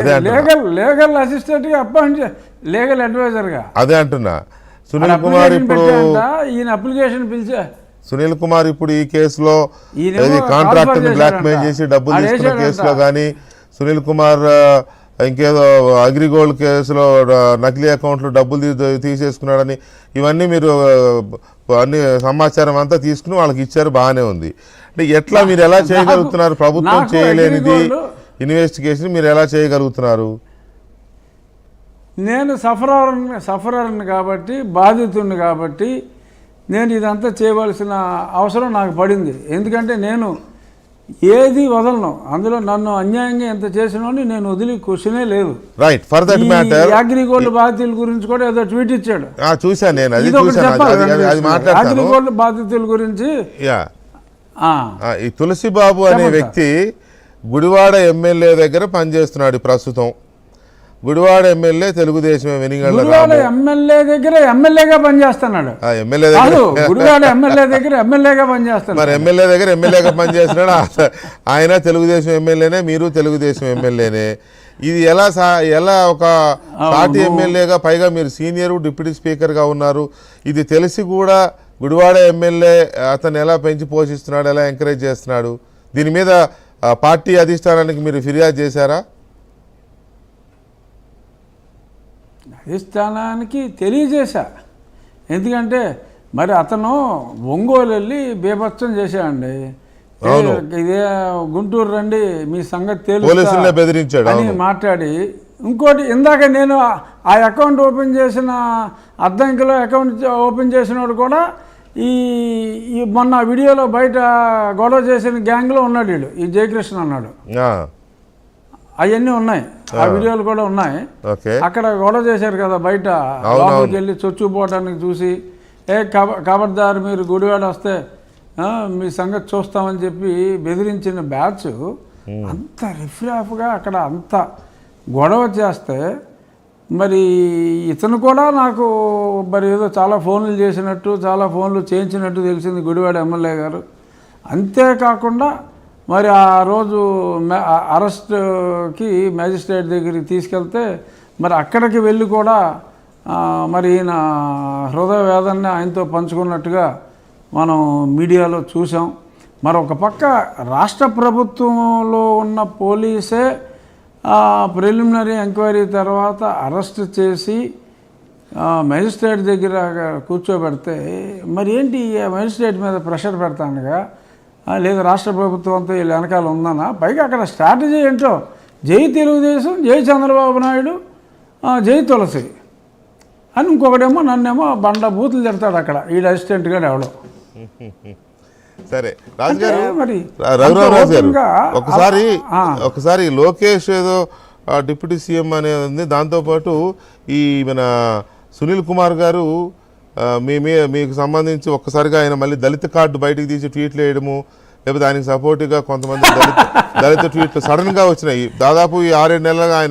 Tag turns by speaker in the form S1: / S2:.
S1: అదే అంటున్నా.
S2: Legal legal అసిస్టెంట్గా అపాయింట్ లీగల్ అడ్వైజర్గా
S1: అదే అంటున్నా సునీల్ కుమార్ ఇప్పుడు
S2: ఈయన అప్లికేషన్ పిలిచా
S1: సునీల్ కుమార్ ఇప్పుడు ఈ కేసులో
S2: transfer
S1: బ్లాక్ మెయిల్. చేసి డబ్బులు తీసుకున్న. కేసులో కానీ సునీల్ కుమార్ ఇంకేదో అగ్రిగోల్డ్ కేసులో నకిలీ అకౌంట్లో డబ్బులు తీసేసుకున్నాడని ఇవన్నీ మీరు అన్ని సమాచారం అంతా తీసుకుని వాళ్ళకి ఇచ్చారు బాగానే ఉంది అంటే ఎట్లా మీరు ఎలా చేయగలుగుతున్నారు ప్రభుత్వం చేయలేనిది ఇన్వెస్టిగేషన్ మీరు ఎలా చేయగలుగుతున్నారు?
S2: నేను సఫరర్ సఫరర్ని కాబట్టి బాధితుడిని కాబట్టి నేను ఇదంతా చేయవలసిన అవసరం నాకు పడింది. ఎందుకంటే నేను ఏది వదలను అందులో నన్ను అన్యాయంగా ఎంత చేసినోని నేను వదిలి క్వశ్చనే లేదు.
S1: Right for that matter
S2: Agrigold బాధితుల గురించి కూడా ఏదో ట్వీట్ ఇచ్చాడు.
S1: చూశాను నేను అది
S2: అగ్రిగోల్డ్ బాధితుల గురించి
S1: ఈ తులసిబాబు అనే వ్యక్తి గుడివాడ ఎమ్మెల్యే దగ్గర పనిచేస్తున్నాడు ప్రస్తుతం. గుడివాడ ఎమ్మెల్యే తెలుగుదేశం
S2: గుడివాడ ఎమ్మెల్యే దగ్గర ఎమ్మెల్యేగా పనిచేస్తున్నాడు.
S1: ఎమ్మెల్యే దగ్గర.
S2: గుడివాడ ఎమ్మెల్యే దగ్గర ఎమ్మెల్యేగా
S1: మరి ఎమ్మెల్యే దగ్గర ఎమ్మెల్యేగా పనిచేస్తున్నాడు? ఆయన తెలుగుదేశం ఎమ్మెల్యేనే మీరు తెలుగుదేశం ఎమ్మెల్యేనే. ఇది ఎలా సా ఎలా ఒక పార్టీ ఎమ్మెల్యేగా పైగా మీరు సీనియర్ డిప్యూటీ స్పీకర్గా ఉన్నారు. ఇది తెలిసి కూడా గుడివాడ ఎమ్మెల్యే అతను ఎలా పెంచి పోషిస్తున్నాడు ఎలా ఎంకరేజ్ చేస్తున్నాడు? దీని మీద పార్టీ అధిష్టానానికి మీరు ఫిర్యాదు చేశారా?
S2: అధిష్టానానికి తెలియజేశా. ఎందుకంటే మరి అతను ఒంగోలు వెళ్ళి బీభత్సం చేశాడండి. ఇదే గుంటూరు రండి మీ సంగతి తెలుసు
S1: బెదిరించాడు
S2: అని మాట్లాడి ఇంకోటి ఇందాక నేను ఆ- ఆ అకౌంట్ ఓపెన్ చేసిన అద్దంకిలో అకౌంట్ ఓపెన్ చేసినోడు కూడా ఈ ఈ మొన్న వీడియోలో బయట గొడవ చేసిన గ్యాంగ్లో ఉన్నాడు వీడు ఈ జయకృష్ణ అన్నాడు. అవన్నీ ఉన్నాయి. ఆ వీడియోలు కూడా ఉన్నాయి. అక్కడ గొడవ చేశారు కదా బయట లోపలికి. వెళ్ళి చొచ్చుకుపోవడానికి చూసి ఏ కబ కబర్దారు మీరు గుడివాడ వస్తే మీ సంగతి చూస్తామని చెప్పి బెదిరించిన బ్యాచ్ అంత రిఫ్రాఫ్గా అక్కడ అంత గొడవ చేస్తే మరి ఇతను కూడా నాకు మరి ఏదో చాలా ఫోన్లు చేసినట్టు చాలా ఫోన్లు చేయించినట్టు తెలిసింది గుడివాడ ఎమ్మెల్యే గారు. అంతేకాకుండా మరి ఆ రోజు మే- అరెస్ట్కి మ్యాజిస్ట్రేట్ దగ్గరికి తీసుకెళ్తే మరి అక్కడికి వెళ్ళి కూడా మరి ఈయన హృదయ వేదన్ని ఆయనతో పంచుకున్నట్టుగా మనం మీడియాలో చూసాం మరి ఒక పక్క రాష్ట్ర ప్రభుత్వంలో ఉన్న పోలీసే ప్రిలిమినరీ ఎంక్వైరీ తర్వాత అరెస్ట్ చేసి మెజిస్ట్రేట్ దగ్గర కూర్చోబెడితే మరి ఏంటి మెజిస్ట్రేట్ మీద ప్రెషర్ పెడతానుగా లేదా రాష్ట్ర ప్రభుత్వంతో వీళ్ళ వెనకాల ఉందనా? పైగా అక్కడ స్ట్రాటజీ ఏంటో? జై తెలుగుదేశం జై చంద్రబాబు నాయుడు జై తులసి. అని ఇంకొకడేమో నన్నేమో బండ బూతులు తిడతాడు అక్కడ వీడు అసిస్టెంట్గా ఎవడో.
S1: సరే. రాజుగారు రఘురామరాజు గారు ఒకసారి ఒకసారి లోకేష్ ఏదో డిప్యూటీ సీఎం అనేది ఉంది. దాంతోపాటు ఈ మన సునీల్ కుమార్ గారు మీ మీకు సంబంధించి ఒక్కసారిగా ఆయన మళ్ళీ దళిత కార్డు బయటకు తీసి ట్వీట్లు వేయడము లేకపోతే ఆయనకి సపోర్టివ్గా కొంతమంది దళిత దళిత ట్వీట్లు సడన్గా వచ్చినాయి. దాదాపు ఈ ఆరేడు నెలలుగా ఆయన